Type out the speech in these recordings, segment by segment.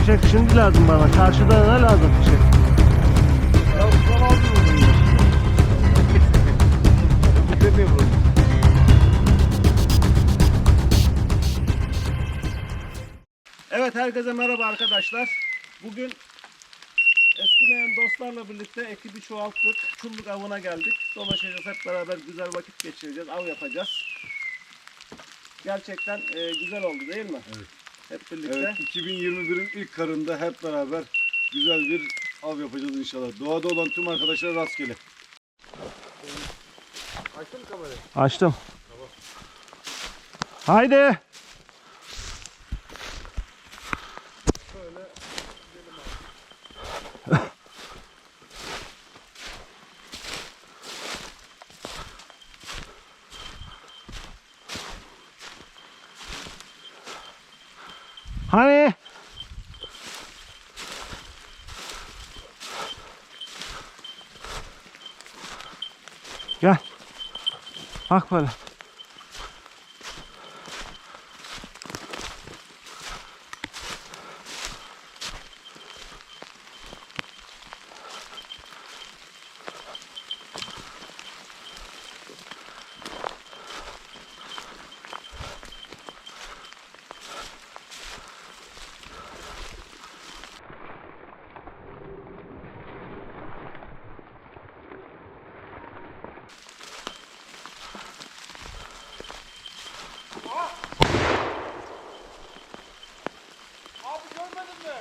Fişek şimdi lazım bana. Çarşıda ne lazım fişek? Ya mı bunu? Bitiremiyor bunu. Evet herkese merhaba arkadaşlar. Bugün eskimeyen dostlarla birlikte ekibi çoğalttık. Çulluk avına geldik. Dolaşacağız hep beraber güzel vakit geçireceğiz. Av yapacağız. Gerçekten e, güzel oldu değil mi? Evet. Hep birlikte. Evet 2021'in ilk karında hep beraber güzel bir av yapacağız inşallah. Doğada olan tüm arkadaşlar rastgele. Açtın mı kamerayı? Açtım. Haydi. Hani? Gel. Bak böyle.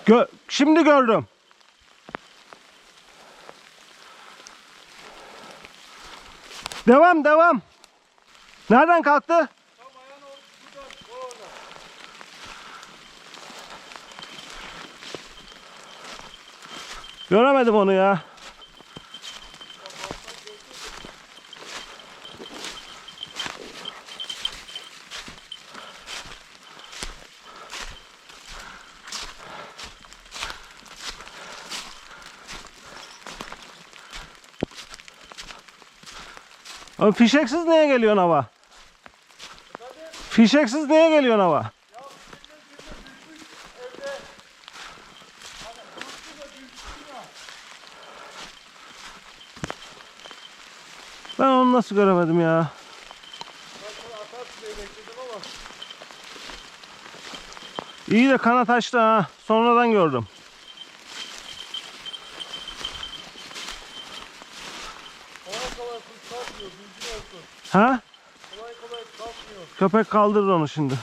Gö Şimdi gördüm. Devam devam. Nereden kalktı? Göremedim onu ya. Abi fişeksiz niye geliyorsun hava? Fişeksiz niye geliyorsun hava? Ben onu nasıl göremedim ya? İyi de kanat açtı ha. Sonradan gördüm. Kolay kolay kuş kalkmıyor, bilgin olsun. Ha? Kolay kolay kalkmıyor. Köpek kaldırır onu şimdi.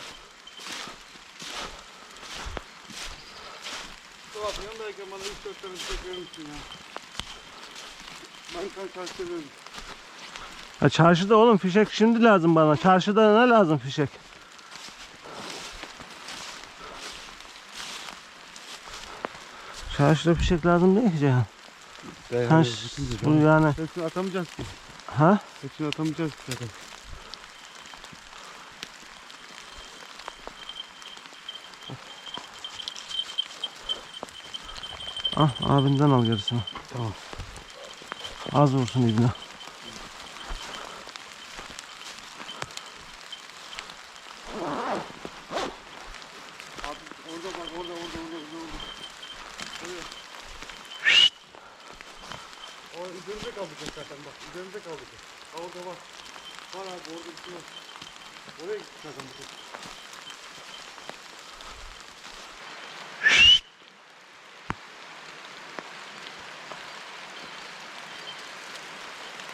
Yanındayken bana 3-4 tane çiçek verir misin ya? Ben kaç kaç seviyorum. Ya çarşıda oğlum fişek şimdi lazım bana. Çarşıda ne lazım fişek? Çarşıda fişek lazım değil ki Ceyhan. Sen ş- bu yani Hepsini atamayacağız ki. ha? Hepsini atamayacağız ki zaten. Ah abinden al gerisini. Tamam. Az vursun ibne. Abi orada bak orada orada orada orada. orada. Oraya. O üzerinde kalacak zaten bak. Üzerinde kalacak. Ha orada var. Var abi orada bir şey var. Oraya gitti zaten bu kuş.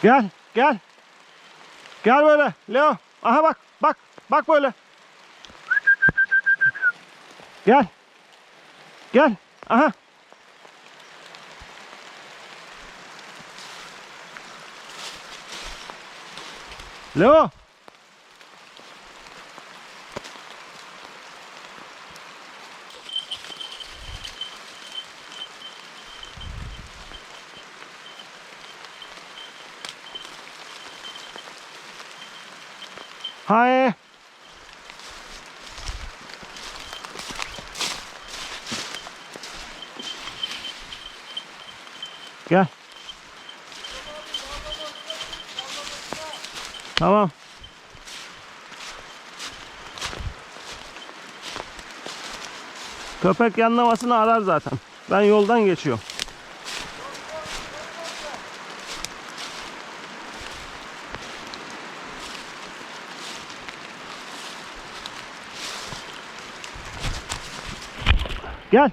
Gel gel. Gel böyle Leo. Aha bak bak bak böyle. Gel. Gel. Aha. Leo. Hi. Gel. Tamam. Köpek yanlamasını arar zaten. Ben yoldan geçiyorum. Gel.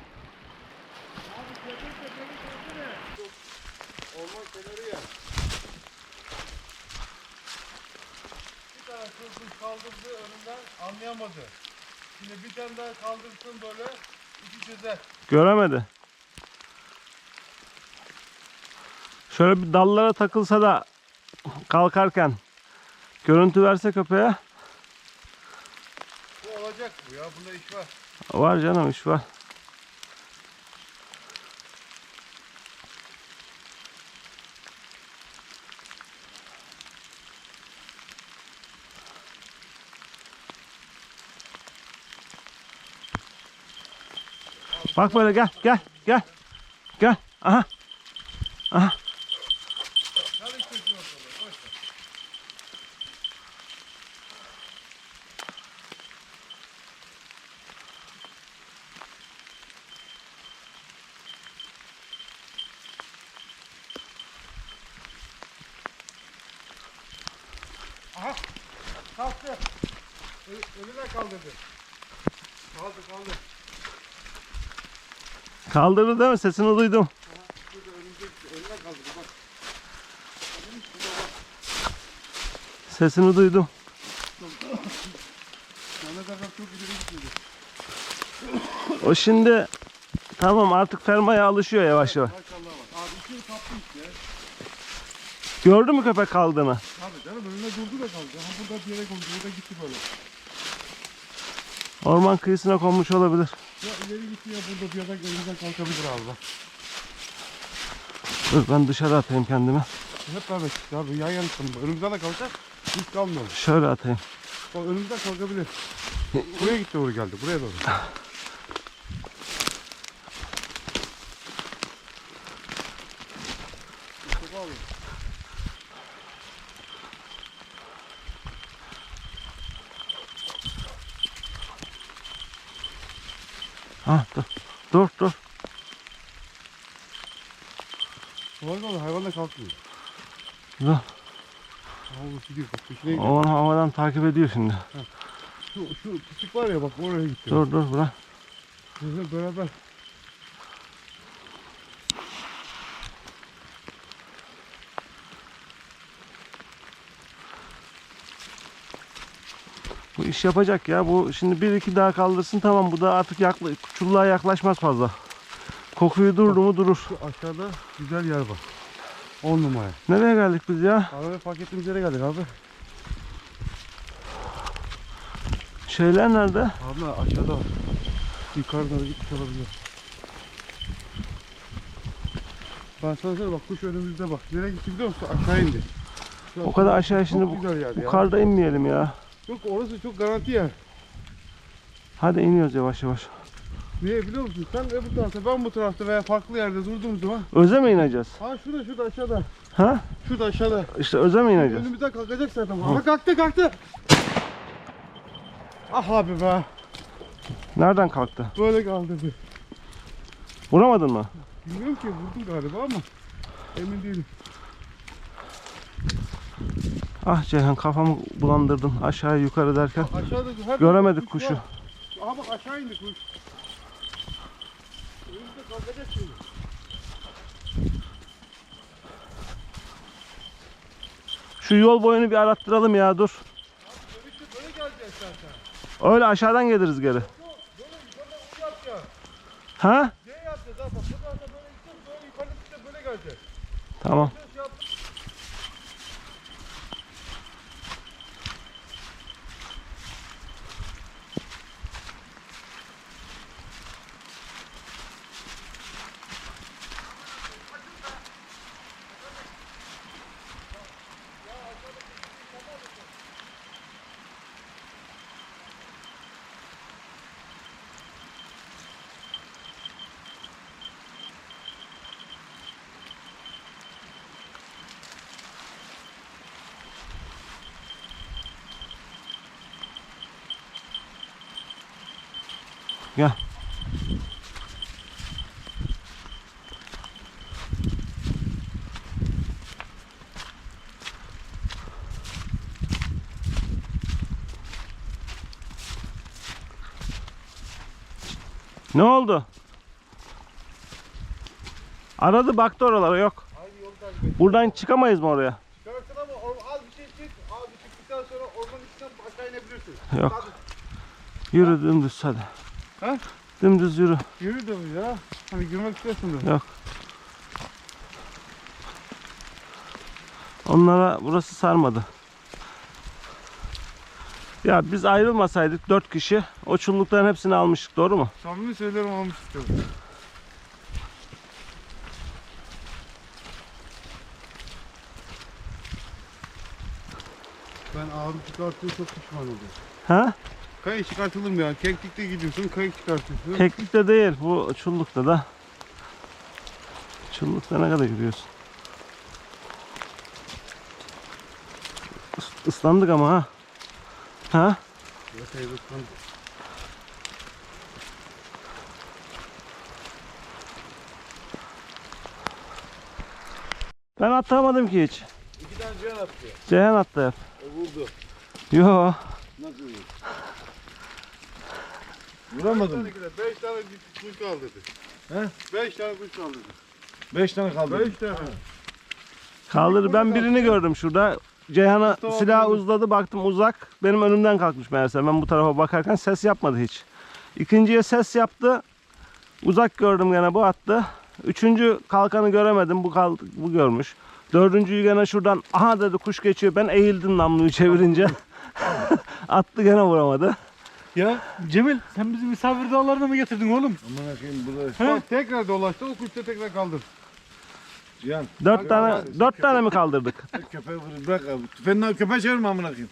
Orman kenarı ya. Bir tane kaldırdı önünden anlayamadı. Şimdi bir tane daha kaldırsın böyle iki çözer. Göremedi. Şöyle bir dallara takılsa da kalkarken görüntü verse köpeğe Bu olacak bu ya bunda iş var. var canım iş var. Bak böyle gel gel gel. Gel. Aha. Aha. Çalıştırsın ortalığı. Boş ver. Aha! Kalktı. Ö- Önüne kaldırdı. Kaldı kaldı. Kaldırdı değil mi? Sesini duydum. Sesini duydum. O şimdi tamam artık fermaya alışıyor yavaş yavaş. Maşallah var. Abi ikini kaptı işte. Gördü mü köpek kaldığını? Abi canım önüne durdu da kaldı. Ha burada bir yere kondu. Burada gitti böyle. Orman kıyısına konmuş olabilir. Ya ileri gitti ya burada bir yerden önümüzden kalkabilir abi bak. Dur ben dışarı atayım kendimi. Hep beraber çıktı abi. Yan yana çıkalım. Önümüzden de kalkar. Hiç kalmıyor. Şöyle atayım. Bak önümüzden kalkabilir. Buraya gitti doğru geldi. Buraya doğru. Ha dur. Dur dur. Var mı? Hayvan da kalkmıyor. Dur. Havlu gidiyor. Bak peşine gidiyor. Onu havadan takip ediyor şimdi. Şu, şu pislik var ya bak oraya gitti. Dur dur bırak. Bizle beraber. İş yapacak ya. Bu şimdi bir iki daha kaldırsın tamam. Bu da artık yakla, çulluğa yaklaşmaz fazla. Kokuyu durdu mu durur. Şu aşağıda güzel yer var. 10 numara. Nereye geldik biz ya? Arada fark ettiğimiz yere geldik abi. Şeyler nerede? Abi aşağıda var. Yukarı doğru gitmiş olabilir. Ben sana söyleyeyim bak kuş önümüzde bak. Nereye gitti biliyor musun? Aşağı indi. Şu O kadar aşağı şimdi bu, bu ya. karda inmeyelim ya. Yok orası çok garanti yer. Hadi iniyoruz yavaş yavaş. Niye biliyor musun? Sen öbür tarafta ben bu tarafta veya farklı yerde durduğum zaman. Öze mi ineceğiz? Ha şurada şurada aşağıda. Ha? Şurada aşağıda. İşte öze mi ineceğiz? Önümüzden kalkacak zaten. Ha kalktı kalktı. Ah abi be. Nereden kalktı? Böyle kaldırdı. Vuramadın mı? Bilmiyorum ki vurdum galiba ama emin değilim. Ah Ceyhan kafamı bulandırdın aşağı yukarı derken. Aşağıda her Göremedik kuş kuşu. var. Aha bak aşağı indi kuş. Önümüzde kalkacak şimdi. Şu yol boyunu bir arattıralım ya dur. Böyle geleceğiz zaten. Öyle aşağıdan geliriz geri. Ha? C yapacağız ha bak. Buradan da böyle gideceğiz. Böyle yukarıda gideceğiz. Böyle geleceğiz. Tamam. Gel. Ne oldu? Aradı baktı oralara yok. Buradan çıkamayız mı oraya? Çıkarsın ama az bir şey çık. Abi çıktıktan sonra ormanın içinden aşağı inebilirsin. Yok. Yürü dümdüz hadi. Ha? Dümdüz yürü. Yürü de ya. Hani girmek istiyorsun da. Yok. Onlara burası sarmadı. Ya biz ayrılmasaydık dört kişi o çullukların hepsini almıştık doğru mu? Samimi söylerim almıştık tabii. Ben ağrı çıkarttığı çok pişman oldum. Ha? Kayık çıkartılır mı ya? Keklikte gidiyorsun, kayık çıkartıyorsun. Keklikte değil bu çullukta da. Çullukta ne kadar yürüyorsun? Is- Islandık ama ha. Ha? Epey ıslandı. Ben atamadım ki hiç. İki tane cihan attı. Ceyhan attı hep. O vurdu. Yo. Nasıl vurdu? Vuramadın mı? Beş tane kuş kaldırdı. He? Beş tane kuş kaldırdı. Beş tane kaldı. Beş tane. Kaldır. Ben birini gördüm şurada. Ceyhan'a Mustafa silah abi. uzladı baktım uzak. Benim önümden kalkmış meğerse. Ben bu tarafa bakarken ses yapmadı hiç. İkinciye ses yaptı. Uzak gördüm gene bu attı. Üçüncü kalkanı göremedim. Bu kal bu görmüş. Dördüncüyü gene şuradan aha dedi kuş geçiyor. Ben eğildim namluyu çevirince. attı gene vuramadı. Ya Cemil sen bizi misafir dağlarına mı getirdin oğlum? Aman akıyım burada. Bak tekrar dolaştı o kuş da tekrar kaldır. Cihan. Dört tane dört tane mi kaldırdık? Köpeği vur bırak abi. Tüfeğinden köpeğe çevirme amına koyayım.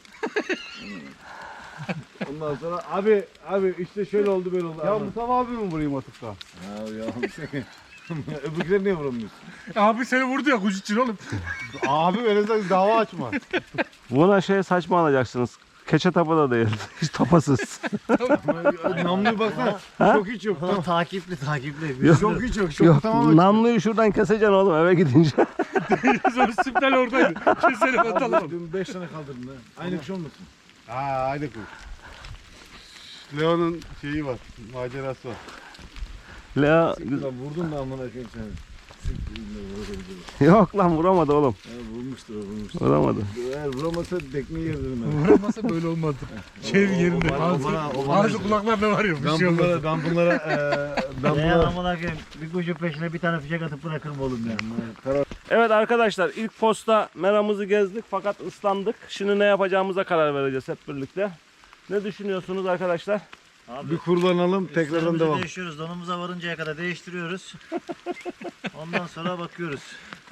Ondan sonra abi abi işte şöyle oldu böyle oldu. Ya Aman. Mustafa abi mi vurayım atıkta? Ya ya sen. Öbürkileri niye vuramıyorsun? Abi seni vurdu ya kuş için oğlum. abi öyle dava açma. Buna şey saçma alacaksınız. Keçe tapa da değil. Hiç tapasız. Namluyu baksana. Çok hiç yok. Tamam, takipli takipli. Yok. Çok hiç yok. Çok Yok, tamam. namluyu şuradan keseceksin oğlum eve gidince. Sonra Süptel oradaydı. Keselim atalım. Dün beş tane kaldırdın ha. Aynı kuş olmasın? Ha aynı kuş. Leon'un şeyi var, macerası var. Lea Lan vurdun da amına koyayım seni. Yok lan vuramadı oğlum. Ya vurmuştur o vurmuştur. Vuramadı. Eğer vuramasa dekmeyi yerdim ben. Vuramasa böyle olmadı. Şey yerinde. Ağzı, kulaklarında var ya. Bir Ben şey olmaz. bunlara, ben bunlara, eee ben Ya bunlara... amına koyayım bir kuşun peşine bir tane fişek atıp bırakırım oğlum ya. Evet arkadaşlar ilk posta meramızı gezdik fakat ıslandık. Şimdi ne yapacağımıza karar vereceğiz hep birlikte. Ne düşünüyorsunuz arkadaşlar? Abi Bir kullanalım tekrardan devam. değiştiriyoruz. Donumuza varıncaya kadar değiştiriyoruz. Ondan sonra bakıyoruz.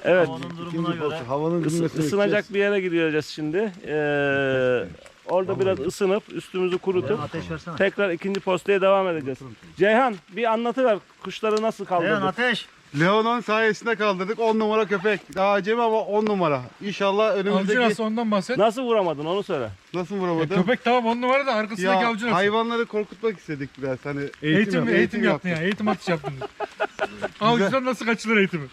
Evet Havanın durumuna İkinci göre. posta. Havanın ısı- dinmesini ısınacak bir yere gideceğiz şimdi. Ee, orada biraz ısınıp üstümüzü kurutup ateş versene. tekrar ikinci postaya devam edeceğiz. Ceyhan bir anlatıver kuşları nasıl Seyhan kaldırdık? ateş. Leon'un sayesinde kaldırdık 10 numara köpek. Daha acemi ama 10 numara. İnşallah Avcı önümüzdeki... nasıl ondan bahset. Nasıl vuramadın onu söyle. Nasıl Ya vuramadım? köpek tamam on numara da arkasındaki Ya avcı nasıl? hayvanları korkutmak istedik biraz hani. Eğitim, eğitim, eğitim yaptın ya. Eğitim atış yaptın. Avcıdan nasıl kaçılır eğitimi?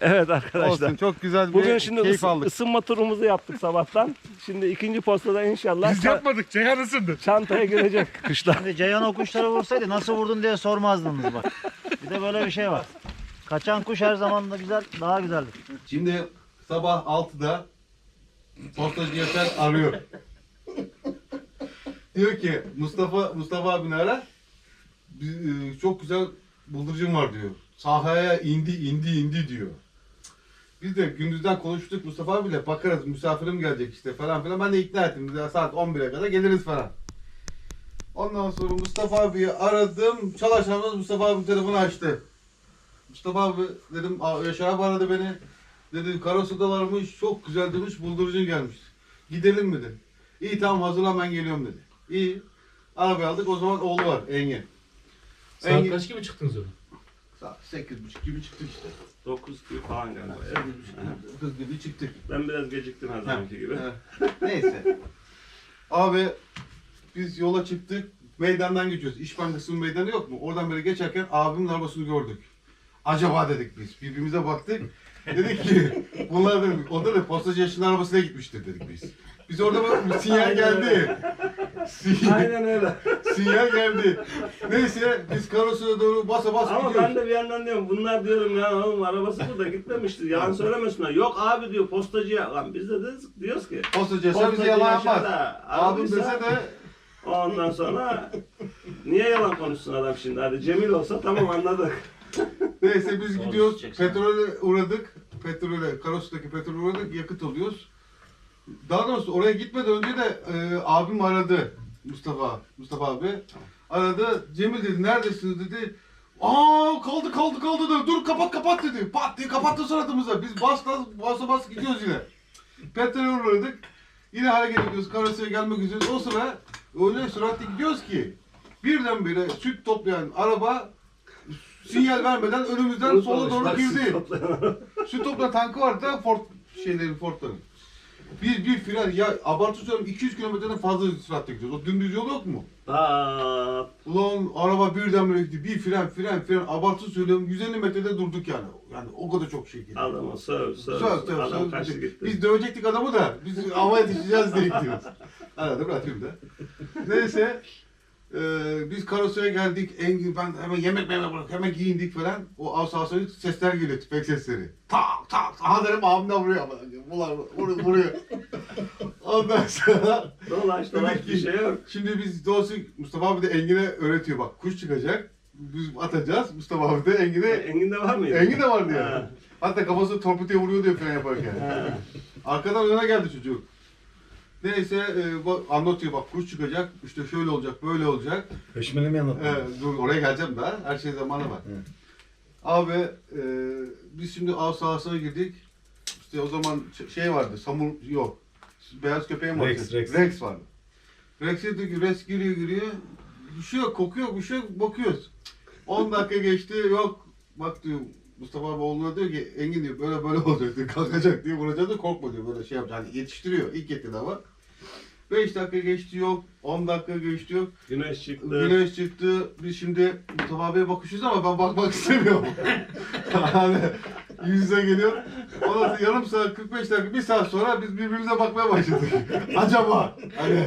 Evet arkadaşlar. Olsun çok güzel bir Bugün şimdi keyif ısı- aldık. ısınma turumuzu yaptık sabahtan. Şimdi ikinci postada inşallah Biz yapmadık. Ceyhan ısındı. çantaya girecek kuşlar. Şimdi Ceyhan o kuşları vursaydı nasıl vurdun diye sormazdınız bak. Bir de böyle bir şey var. Kaçan kuş her zaman da güzel, daha güzeldir. Şimdi sabah 6'da postacı Yeter arıyor. diyor ki Mustafa Mustafa abini ara. E, çok güzel buldurucum var diyor. Sahaya indi indi indi diyor. Biz de gündüzden konuştuk Mustafa abiyle bakarız misafirim gelecek işte falan filan. Ben de ikna ettim. Saat 11'e kadar geliriz falan. Ondan sonra Mustafa abiyi aradım. Çalışanımız Mustafa abi telefonu açtı. Mustafa abi dedim "Aa, Yaşar abi aradı beni. Dedi Karasu'dalarmış çok güzel demiş buldurucun gelmiş. Gidelim mi dedi. İyi tamam hazırlan ben geliyorum dedi. İyi. Arabayı aldık o zaman oğlu var Engin. Saat Engin- kaç gibi çıktınız öyle? Saat 8.30 gibi çıktık işte. 9 gibi falan galiba. 9 gibi çıktık. Ben biraz geciktim her zamanki gibi. Neyse. Abi biz yola çıktık. Meydandan geçiyoruz. İş Bankası'nın meydanı yok mu? Oradan böyle geçerken abimin arabasını gördük. Acaba dedik biz. Birbirimize baktık. Dedik ki bunlar dedik, o da da postacı yaşının arabasına gitmiştir dedik biz. Biz orada bak bir sinyal geldi. Sinyal, Aynen öyle. sinyal geldi. Neyse biz karosuna doğru basa basa Ama gidiyoruz. ben de bir yandan diyorum bunlar diyorum ya oğlum arabası burada gitmemiştir. Yalan söylemesinler. Yok abi diyor postacıya. Lan biz de diyoruz, diyoruz ki. Postacı yaşa bize Postacı yalan yapmaz. yaşada. Abim Abiyse- dese de Ondan sonra niye yalan konuşsun adam şimdi? Hadi Cemil olsa tamam anladık. Neyse biz gidiyoruz. Petrole uğradık. Petrole, Karos'taki petrole uğradık. Yakıt alıyoruz. Daha doğrusu oraya gitmeden önce de e, abim aradı. Mustafa, Mustafa abi. Aradı. Cemil dedi neredesiniz dedi. Aa kaldı kaldı kaldı dedi. Dur kapat kapat dedi. Pat diye kapattı suratımıza. Biz bas bas bas gidiyoruz yine. Petrole uğradık. Yine hareket ediyoruz. Karası'ya gelmek üzere. O sıra öyle süratli gidiyoruz ki birdenbire süt toplayan araba sinyal vermeden önümüzden sola doğru girdi. Süt topla tankı vardı da Ford şeylerin Ford'ların. Bir bir fren ya abartı söylüyorum 200 kilometreden fazla süratle gidiyoruz. O dümdüz yol yok mu? Aa, Ulan araba birden böyle gitti. Bir fren fren fren abartı söylüyorum 150 metrede durduk yani. Yani o kadar çok şey gidiyor. adama söv söv. Adam söz. kaçtı gitti. Biz dövecektik adamı da. Biz havaya düşeceğiz diye gidiyoruz. Arada bırakayım da. Neyse. Eee biz Karasu'ya geldik. Engin ben hemen yemek yemek bırak. Hemen giyindik falan. O asansörün sesler geliyor. Tüfek sesleri. Tak tak. Aha dedim abimden vuruyor. Bunlar vuruyor. vuruyor. Ondan sonra Dolaş dolaş bir şey yok. Şimdi biz doğrusu Mustafa abi de Engin'e öğretiyor bak kuş çıkacak. Biz atacağız. Mustafa abi de Engin'e Engin'de var mıydı? Engin de var diyor. Ha. Hatta kafasını torpidoya vuruyor diyor fren yaparken. Ha. Arkadan öne geldi çocuk. Neyse e, bak, anlatıyor bak kuş çıkacak işte şöyle olacak böyle olacak. Peşmeni mi anlattın? E, dur oraya geleceğim daha her şey zamanı var. Abi e, biz şimdi av sahasına girdik. İşte o zaman şey vardı samur yok. Beyaz köpeğin vardı. Rex, Rex. Rex vardı. Rex'e diyor ki Rex giriyor giriyor. Bir şey yok kokuyor bir şey yok bakıyoruz. 10 dakika geçti yok bak diyor Mustafa abi oğluna diyor ki Engin diyor böyle böyle olacak diyor kalkacak diyor vuracak diyor korkma diyor böyle şey yapacak hani yetiştiriyor ilk yetti ama. 5 dakika geçti yok 10 dakika geçti yok Güneş çıktı. Güneş çıktı. Biz şimdi Mustafa abiye bakışıyoruz ama ben bakmak istemiyorum. hani yüz yüze geliyor. Ondan sonra yarım saat, 45 dakika, bir saat sonra biz birbirimize bakmaya başladık. acaba, hani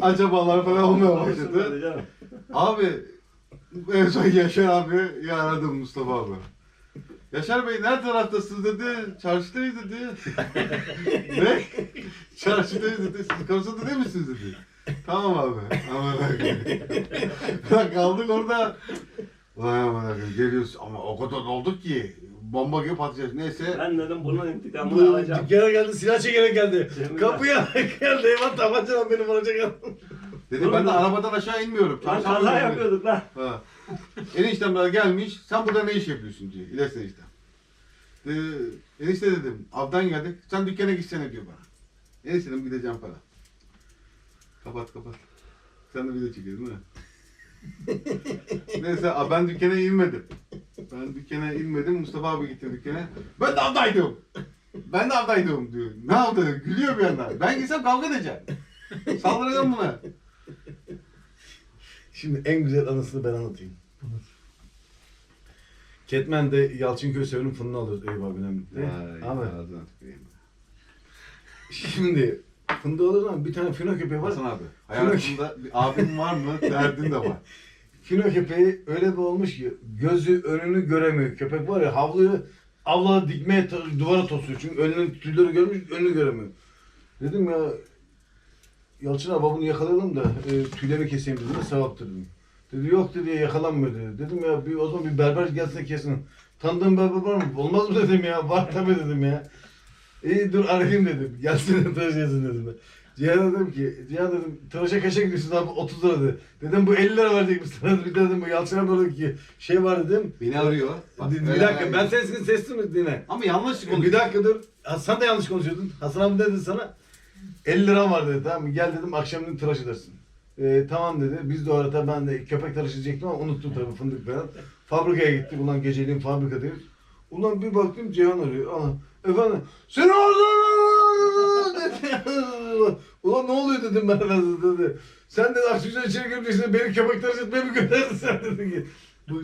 acabalar falan olmaya başladı. Abi en son Yaşar abi aradım Mustafa abi. Yaşar Bey nerede taraftasınız dedi. Çarşıdayız dedi. ne? Çarşıdayız dedi. Siz karşıda değil misiniz dedi. Tamam abi. Aman Bak kaldık orada. Vay aman akıllı geliyoruz ama o kadar olduk ki bomba gibi patlayacak. Neyse. Ben dedim bunun intikamını alacağım. Dükkana geldi, silah çekerek geldi. Cemil Kapıya geldi, eyvah tabancadan benim vuracak. Dedi ben de arabadan aşağı inmiyorum. Lan Çarşamba kaza günü. yapıyorduk lan. Ha. Eniştem bana gelmiş. Sen burada ne iş yapıyorsun diyor. İlyas eniştem. Ee, enişte dedim. Avdan geldik. Sen dükkana gitsene diyor bana. Enişte dedim gideceğim para. Kapat kapat. Sen de video çekiyorsun değil mi? Neyse a, ben dükkana inmedim. Ben dükkana inmedim. Mustafa abi gitti dükkana. Ben de avdaydım. Ben de avdaydım diyor. Ne avdaydım? Gülüyor bir yandan. Ben gitsem kavga edeceğim. Saldıracağım buna. Şimdi en güzel anısını ben anlatayım. Ketmen'de Yalçınköy Seven'in fınını alıyoruz Eyüp abiden birlikte. Ama ağzına tüküreyim. şimdi fındığı alıyoruz ama bir tane fino köpeği var. Hasan abi, hayatında bir abim var mı? Derdin de var. Fino köpeği öyle bir olmuş ki gözü önünü göremiyor. Köpek var ya havluyu avlada dikmeye duvara tosuyor. Çünkü önünün tüyleri görmüş önünü göremiyor. Dedim ya Yalçın abi bunu yakalayalım da e, tüylerini keseyim dedim de sevaptır dedim. Dedi yok dedi yakalanmıyor dedi. Dedim ya bir, o zaman bir berber gelse kesin. Tanıdığın berber var mı? Olmaz mı dedim ya. Var tabii dedim ya. İyi dur arayayım dedim. Gelsin tıraş etsin dedim. Cihan dedim ki, Cihan dedim tıraşa kaça gidiyorsun abi 30 lira dedi. Dedim bu 50 lira verecek misin? Bir de dedim bu Yalçın abi dedi ki şey var dedim. Beni arıyor. Bak, bir dakika yani. ben sesini sesli mi dinle? Ama yanlış Bir konuşuyor. dakika dur. Hasan da yanlış konuşuyordun. Hasan abi dedi sana 50 lira var dedi tamam mı? Gel dedim akşam dedim tıraş edersin. Ee, tamam dedi. Biz de o arada ben de köpek tıraş edecektim ama unuttum tabii fındık falan. Fabrikaya gittik. Ulan geceliğin fabrikadayız. Ulan bir baktım Cihan arıyor. Ana, efendim seni dedi. Ulan ne oluyor dedim ben arasında dedi. Sen de akşamdan içeri girmişsin beni köpekler etmeye mi gönderdin sen dedi ki. Bu,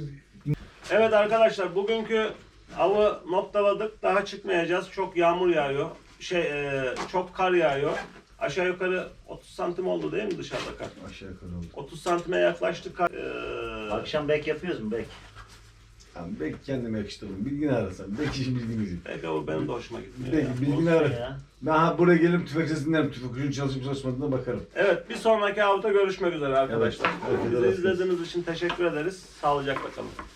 Evet arkadaşlar bugünkü avı noktaladık. Daha çıkmayacağız. Çok yağmur yağıyor. Şey e, çok kar yağıyor. Aşağı yukarı 30 santim oldu değil mi dışarıda kar? aşağı yukarı oldu. 30 santime yaklaştı kar. E, Akşam bek yapıyoruz mu bek? Tamam belki kendime yakıştırdım. Bilgini arasam. Belki işin bilgini Belki o benim de hoşuma gitmiyor. ya. Belki bilgini Olsun ara. ya. Ben ha buraya gelip tüfek sesi dinlerim. Tüfek ucun çalışıp çalışmadığına bakarım. Evet bir sonraki avda görüşmek üzere arkadaşlar. Evet, Bizi izlediğiniz için teşekkür ederiz. Sağlıcakla kalın.